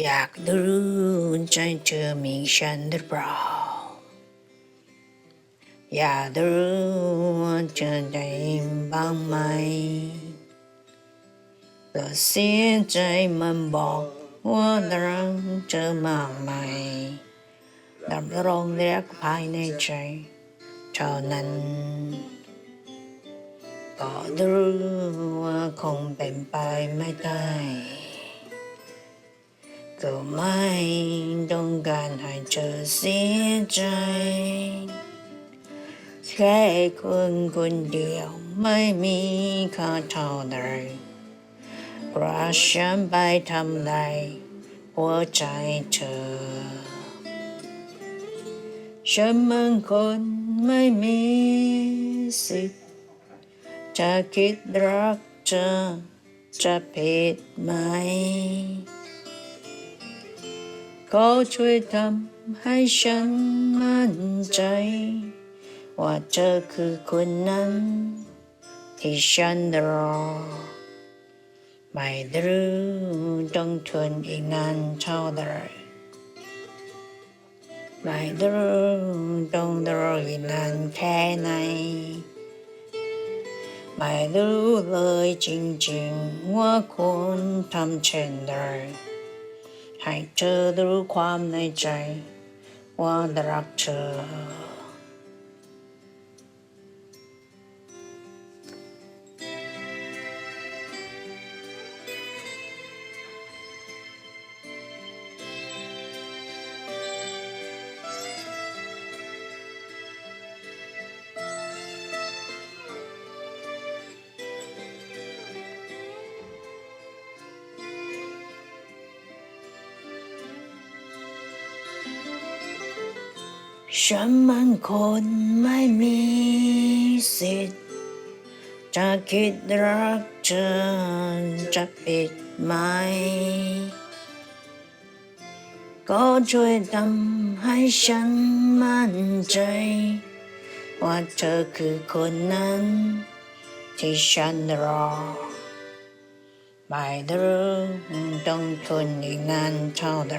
อยากรู้ใจเธอมีฉันหรือเปล่า อยากรู้ว่าเธอได้ยินบ้างไหมก็เสียใจมันบอกว่ารักเธอมากไหมดำรงเรักภายในใจเท่านั้น ก็รู้ว่าคงเป็นไปไม่ได้ ก็ไม่ต้องการให้เธอเสียใจ แค่คนคนเดียวไม่มีค่าเท่าใดเพราะฉันไปทำลายหัวใจเธอ ฉันมันคนไม่มีสิทธิ์จะคิดรักเธอจะผิดไหม ก็ช่วยทำให้ฉันมั่นใจ ว่าเธอคือคนนั้น ที่ฉันรอ ไม่รู้ต้องทนอีกนานเท่าใดไม่รู้ต้องรออีกนานแค่ไหนไม่รู้เลยจริงๆว่าควรทำเช่นใด ให้เธอรู้ความในใจ ว่ารักเธอ ฉันมันคนไม่มีสิทธิ์ จะคิดรักเธอจะผิดไหม ก็ช่วยทำให้ฉันมั่นใจ ว่าเธอคือคนนั้น ที่ฉันรอไม่รู้ต้องทนอีกนานเท่าใด